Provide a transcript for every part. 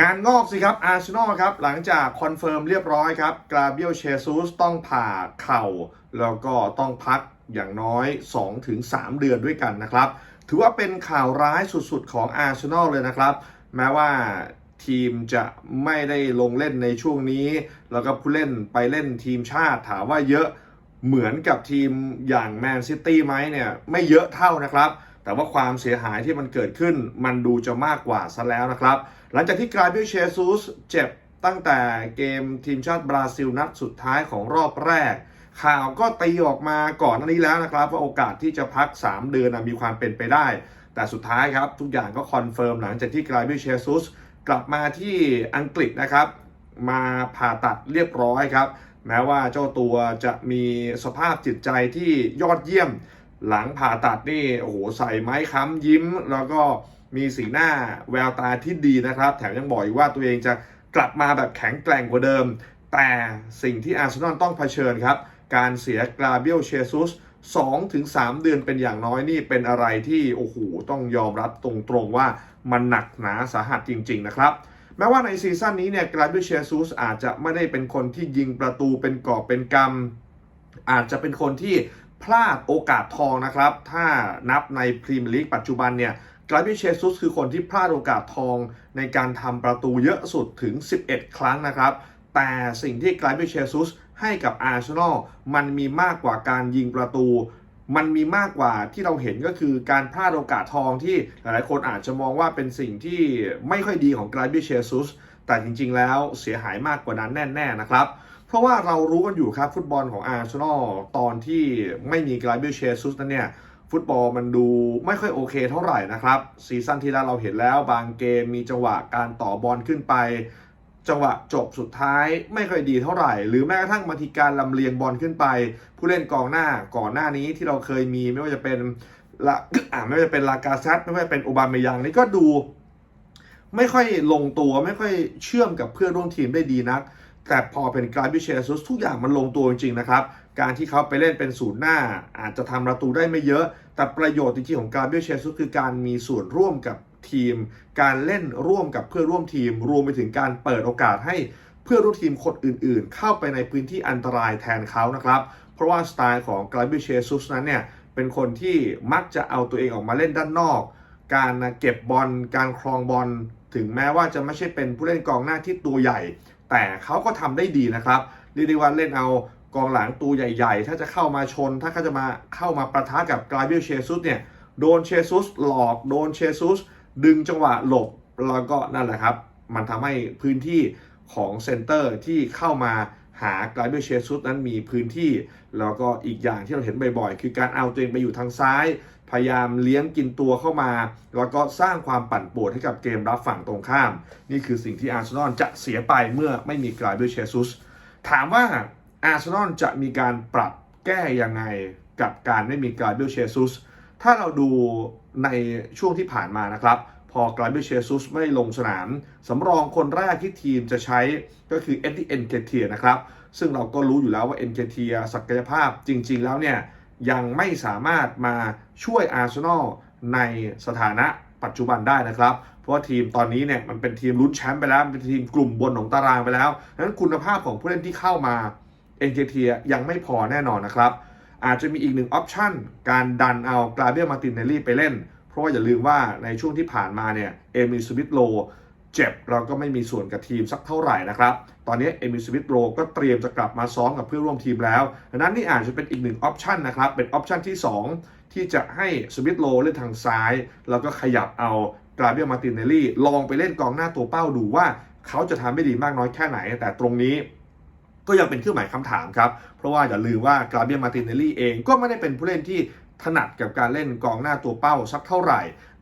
งานงอกสิครับอาร์เซนอลครับ หลังจากคอนเฟิร์มเรียบร้อยครับกราเบียลเชซูสต้องผ่าเข่า แล้วก็ต้องพักอย่างน้อย 2-3 เดือนด้วยกันนะครับ ถือว่าเป็นข่าวร้ายสุดๆของอาร์เซนอลเลยนะครับ แม้ว่าทีมจะไม่ได้ลงเล่นในช่วงนี้ แล้วก็ผู้เล่นไปเล่นทีมชาติถามว่าเยอะเหมือนกับทีมอย่างแมนซิตี้ไหมเนี่ยไม่เยอะเท่านะครับ แต่ว่าความเสียหายที่มันเกิดขึ้นมันดูจะมากกว่าซะแล้วนะครับ หลังจากที่กราเบียลเชซูสเจ็บตั้งแต่เกมทีมชาติบราซิลนัดสุดท้ายของรอบแรก ข่าวก็ตีออกมาก่อนหน้านี้แล้วนะครับ ว่าโอกาสที่จะพัก 3 เดือนนะมีความเป็นไปได้ แต่สุดท้ายครับ ทุกอย่างก็คอนเฟิร์มหลังจากที่กราเบียลเชซูสกลับมาที่อังกฤษนะครับ มาผ่าตัดเรียบร้อยครับ แม้ว่าเจ้าตัวจะมีสภาพจิตใจที่ยอดเยี่ยม หลังผ่าตัดนี่โอ้โหใส่ไม้ค้ำยิ้ม แล้วก็มีสีหน้าแววตาที่ดีนะครับ แถมยังบอกอีกว่าตัวเองจะกลับมาแบบแข็งแกร่งกว่าเดิม แต่สิ่งที่อาร์เซนอลต้องเผชิญครับ การเสียกราเบียลเชซุส2-3เดือนเป็นอย่างน้อยนี่เป็นอะไรที่โอ้โหต้องยอมรับตรงๆว่ามันหนักหนาสาหัสจริง ๆ นะครับ แม้ว่าในซีซั่นนี้เนี่ยกราเบียลเชซุสอาจจะไม่ได้เป็นคนที่ยิงประตูเป็นกอบเป็นกำอาจจะเป็นคนที่ พลาดโอกาสทองนะครับ ถ้านับในพรีเมียร์ลีกปัจจุบันเนี่ยกราบียลเชซุสคือคนที่พลาดโอกาสทองในการทำประตูเยอะสุดถึง 11 ครั้งนะครับ แต่สิ่งที่กราบียลเชซุสให้กับอาร์เซนอลมันมีมากกว่าการยิงประตู มันมีมากกว่าที่เราเห็นก็คือการพลาดโอกาสทองที่หลายๆคนอาจจะมองว่าเป็นสิ่งที่ไม่ค่อยดีของกราบียลเชซุสแต่จริงๆแล้วเสียหายมากกว่านั้นแน่ ๆ นะครับ ราะว่าเรารู้กันอยู่ครับฟุตบอลของอาร์เซนอลตอนที่ไม่มีกราเบลเชซุสนั้นเนี่ยฟุตบอลมันดูไม่ค่อยโอเคเท่าไหร่นะครับ ซีซั่นที่แล้วเราเห็นแล้วบางเกมมีจังหวะการต่อบอลขึ้นไป จังหวะจบสุดท้ายไม่ค่อยดีเท่าไหร่ หรือแม้กระทั่งบาทีการลำเลียงบอลขึ้นไป ผู้เล่นกองหน้าก่อนหน้านี้ที่เราเคยมีไม่ว่าจะเป็นละอ่าไม่ว่าจะเป็นลากาเซตไม่ว่าจะเป็นโอบาเมยังนี่ก็ดู ไม่ค่อยลงตัวไม่ค่อยเชื่อมกับเพื่อนร่วมทีมได้ดีนัก แต่พอเป็นกราบิเชซุสทุกอย่างมันลงตัวจริงๆนะครับ การที่เขาไปเล่นเป็นศูนย์หน้า อาจจะทำประตูได้ไม่เยอะ แต่ประโยชน์จริงๆของกราบิเชซุสคือการมีส่วนร่วมกับทีม การเล่นร่วมกับเพื่อนร่วมทีม รวมไปถึงการเปิดโอกาสให้เพื่อนร่วมทีมคนอื่นๆ เข้าไปในพื้นที่อันตรายแทนเขานะครับ เพราะว่าสไตล์ของกราบิเชซุสนั้นเนี่ยเป็นคนที่มักจะเอาตัวเองออกมาเล่นด้านนอก การเก็บบอลการครองบอลถึงแม้ว่าจะไม่ใช่เป็นผู้เล่นกองหน้าที่ตัวใหญ่ แต่เขาก็ทำได้ดีนะครับเรียกได้ว่าเล่นเอากองหลังตัวใหญ่ๆ ถ้าจะเข้ามาชน ถ้าเขาจะมาเข้ามาประทะกับกราเบียลเชซุสเนี่ยโดนเชซุสหลอกโดนเชซุสดึงจังหวะหลบแล้วก็นั่นแหละครับ มันทำให้พื้นที่ของเซนเตอร์ที่เข้ามา หาไกรเบียลเชซุสนั้นมีพื้นที่ แล้วก็อีกอย่างที่เราเห็นบ่อยๆ คือการเอาตัวเองไปอยู่ทางซ้าย พยายามเลี้ยงกินตัวเข้ามา แล้วก็สร้างความปั่นป่วนให้กับเกมรับฝั่งตรงข้าม นี่คือสิ่งที่อาร์เซนอลจะเสียไปเมื่อไม่มีไกรเบียลเชซุสถามว่าอาร์เซนอลจะมีการปรับแก้ยังไงกับการไม่มีไกรเบียลเชซุสถ้าเราดูในช่วงที่ผ่านมานะครับ พอกราเบียเชซุสไม่ลงสนาม สำรองคนแรกที่ทีมจะใช้ก็คือเอ็ดดี้เอ็นเกเทียนะครับ ซึ่งเราก็รู้อยู่แล้วว่าเอ็นเกเทียศักยภาพจริง ๆ แล้วเนี่ย ยังไม่สามารถมาช่วยอาร์เซนอลในสถานะปัจจุบันได้นะครับ เพราะว่าทีมตอนนี้เนี่ยมันเป็นทีมลุ้นแชมป์ไปแล้วเป็นทีมกลุ่มบนของตารางไปแล้วดังนั้นคุณภาพของผู้เล่นที่เข้ามาเอ็นเกเทียยังไม่พอแน่นอนนะครับอาจจะมีอีกหนึ่งออปชันการดันเอากราเบียมาตินเนลลี่ไปเล่น เพราะว่าอย่าลืมว่าในช่วงที่ผ่านมาเนี่ยเอมิลสวิตโลเจ็บเราก็ไม่มีส่วนกับทีมสักเท่าไหร่นะครับ ตอนนี้เอมิลสวิตโลก็เตรียมจะกลับมาซ้อมกับเพื่อนร่วมทีมแล้วดังนั้นนี่อาจจะเป็นอีกหนึ่งออปชันนะครับ เป็นออปชันที่ 2 ที่จะให้สวิตโลเล่นทางซ้าย แล้วก็ขยับเอากราเบียมาตินเนลลี่ลองไปเล่นกองหน้าตัวเป้าดูว่าเขาจะทำได้ดีมากน้อยแค่ไหน แต่ตรงนี้ก็ยังเป็นเครื่องหมายคำถามครับ เพราะว่าอย่าลืมว่ากราเบียมาตินเนลลี่เองก็ไม่ได้เป็นผู้เล่นที่ ถนัดกับการเล่นกองหน้าตัวเป้าสักเท่าไหร่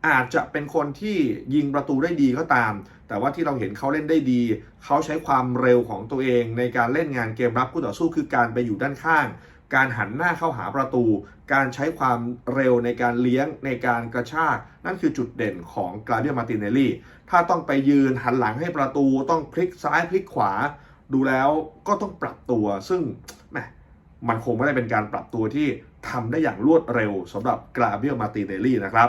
อาจจะเป็นคนที่ยิงประตูได้ดีก็ตาม แต่ว่าที่เราเห็นเขาเล่นได้ดี เขาใช้ความเร็วของตัวเองในการเล่นงานเกมรับคู่ต่อสู้คือการไปอยู่ด้านข้าง การหันหน้าเข้าหาประตู การใช้ความเร็วในการเลี้ยงในการกระชาก นั่นคือจุดเด่นของกาเบียมาตินเนลลี่ ถ้าต้องไปยืนหันหลังให้ประตูต้องพลิกซ้ายพลิกขวา ดูแล้วก็ต้องปรับตัวซึ่ง มันคงไม่ได้เป็นการปรับตัวที่ทำได้อย่างรวดเร็วสำหรับกราเบียลมาติเนลลี่นะครับ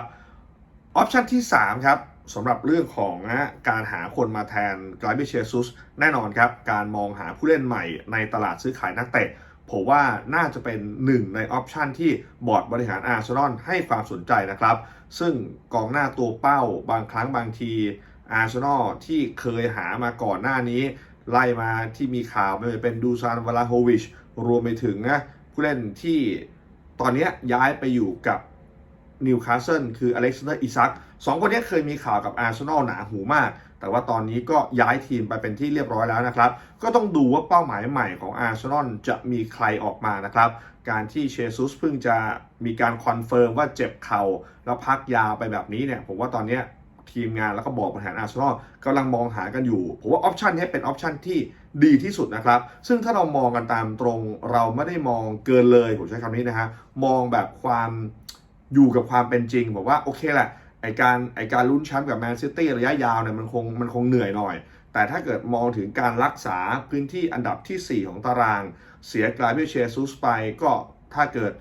ออปชันที่ 3 ครับสำหรับเรื่องของนะการหาคนมาแทนกราเบเชซุสแน่นอนครับ การมองหาผู้เล่นใหม่ในตลาดซื้อขายนักเตะผมว่าน่าจะเป็นหนึ่งในออปชันที่บอร์ดบริหารอาร์เซนอลให้ความสนใจนะครับ ซึ่งกองหน้าตัวเป้าบางครั้งบางทีอาร์เซนอลที่เคยหามาก่อนหน้านี้ ไล่มาที่มีข่าวไม่ว่าเป็นดูซานวลาโฮวิช รวมไปถึงนะผู้เล่นที่ตอนนี้ย้ายไปอยู่กับนิวคาสเซิลคืออเล็กซานเดอร์อิซักสองคนนี้เคยมีข่าวกับอาร์เซนอลหนาหูมาก แต่ว่าตอนนี้ก็ย้ายทีมไปเป็นที่เรียบร้อยแล้วนะครับ ก็ต้องดูว่าเป้าหมายใหม่ของอาร์เซนอลจะมีใครออกมานะครับ การที่เชซุสเพิ่งจะมีการคอนเฟิร์มว่าเจ็บเข่าแล้วพักยาวไปแบบนี้เนี่ย ผมว่าตอนนี้ทีมงานแล้วก็บอกบริหารอาร์เซนอลกำลังมองหากันอยู่ ผมว่าออปชันนี้เป็นออปชันที่ ดีที่สุดนะครับ ซึ่งถ้าเรามองกันตามตรง เราไม่ได้มองเกินเลยผมใช้คำนี้นะฮะมองแบบความอยู่กับความเป็นจริงบอกว่าโอเคแหละไอการไอการลุ้นแชมป์กับแมนซิตี้ระยะยาวเนี่ยมันคงมันคงเหนื่อยหน่อย แต่ถ้าเกิดมองถึงการรักษาพื้นที่อันดับทีสี่4 ของตาราง เสียกลายเบเชซุสไปก็ถ้าเกิด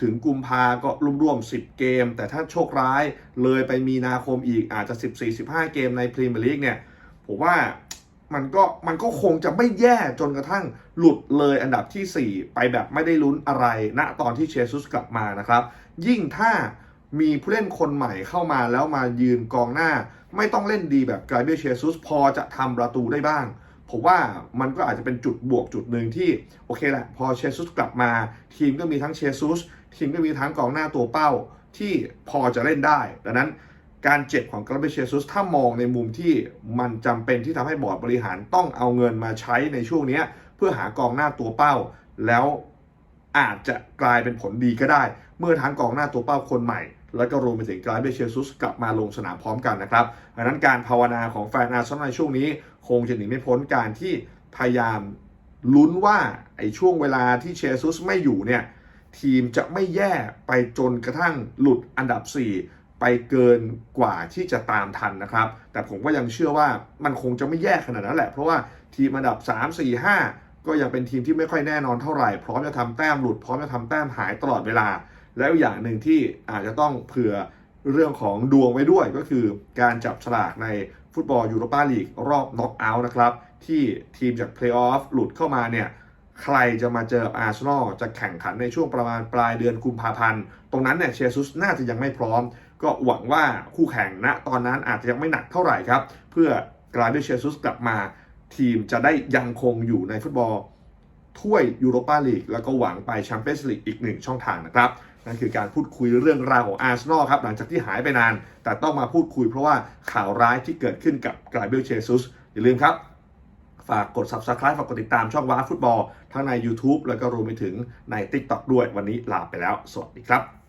ถึงกุมภาก็รวมๆ10 เกม แต่ถ้าโชคร้ายเลยไปมีนาคมอีกอาจจะ 14-15 เกมในพรีเมียร์ลีกเนี่ยผมว่า มันก็มันก็คงจะไม่แย่จนกระทั่งหลุดเลยอันดับทีสี่4 ไปแบบไม่ได้ลุ้นอะไรณตอนที่เชซุสกลับมานะครับ ยิ่งถ้ามีผู้เล่นคนใหม่เข้ามาแล้วมายืนกองหน้า ไม่ต้องเล่นดีแบบกราเบเชซุสพอจะทำประตูได้บ้างผมว่ามันก็อาจจะเป็นจุดบวกจุดหนึ่งที่โอเคแหละพอเชซุสกลับมา ทีมก็มีทั้งเชซุสทีมก็มีทั้งกองหน้าตัวเป้าที่พอจะเล่นได้ ดังนั้น การเจ็บของกราเบเชซุสถ้ามองในมุมที่มันจำเป็นที่ทำให้บอร์ดบริหารต้องเอาเงินมาใช้ในช่วงนี้เพื่อหากองหน้าตัวเป้า แล้วอาจจะกลายเป็นผลดีก็ได้ เมื่อทั้งกองหน้าตัวเป้าคนใหม่ แล้วก็รวมไปถึงกราเบเชซุสกลับมาลงสนามพร้อมกันนะครับดังนั้นการภาวนาของแฟนอาร์เซนอลในช่วงนี้ คงจะหนีไม่พ้นการที่พยายามลุ้นว่าไอ้ช่วงเวลาที่เชซุสไม่อยู่เนี่ยทีมจะไม่แย่ไปจนกระทั่งหลุดอันดับ 4 ไปเกินกว่าที่จะตามทันนะครับ แต่ผมก็ยังเชื่อว่ามันคงจะไม่แย่ขนาดนั้นแหละ เพราะว่าทีมอันดับ 3 4 5 ก็ยังเป็นทีมที่ไม่ค่อยแน่นอนเท่าไหร่ พร้อมจะทำแต้มหลุด พร้อมจะทำแต้มหายตลอดเวลา แล้วอย่างหนึ่งที่อาจจะต้องเผื่อเรื่องของดวงไว้ด้วยก็คือการจับฉลากในฟุตบอลยูโรปาลีกรอบน็อกเอาท์นะครับ ที่ทีมจากเพลย์ออฟหลุดเข้ามาเนี่ย ใครจะมาเจออาร์เซนอลจะแข่งขันในช่วงประมาณปลายเดือนกุมภาพันธ์ ตรงนั้นเนี่ยเชซุสน่าจะยังไม่พร้อม ก็หวังว่าคู่แข่งณตอนนั้นอาจจะยังไม่หนักเท่าไหร่ครับ เพื่อกลายเป็นเชซุสกลับมา ทีมจะได้ยังคงอยู่ในฟุตบอลถ้วยยูโรปาลีกแล้วก็หวังไปแชมเปี้ยนส์ลีกอีกหนึ่งช่องทางนะครับนั่นคือการพูดคุยเรื่องราวของอาร์เซนอลครับหลังจากที่หายไปนาน แต่ต้องมาพูดคุยเพราะว่าข่าวร้ายที่เกิดขึ้นกับกรายเบลเชซุสอย่าลืมครับ ฝากกด subscribe ฝากกดติดตามช่องว้าฟุตบอล ทั้งใน YouTube แล้วก็รวมไปถึงใน TikTok ด้วยวันนี้ลาไปแล้ว สวัสดีครับ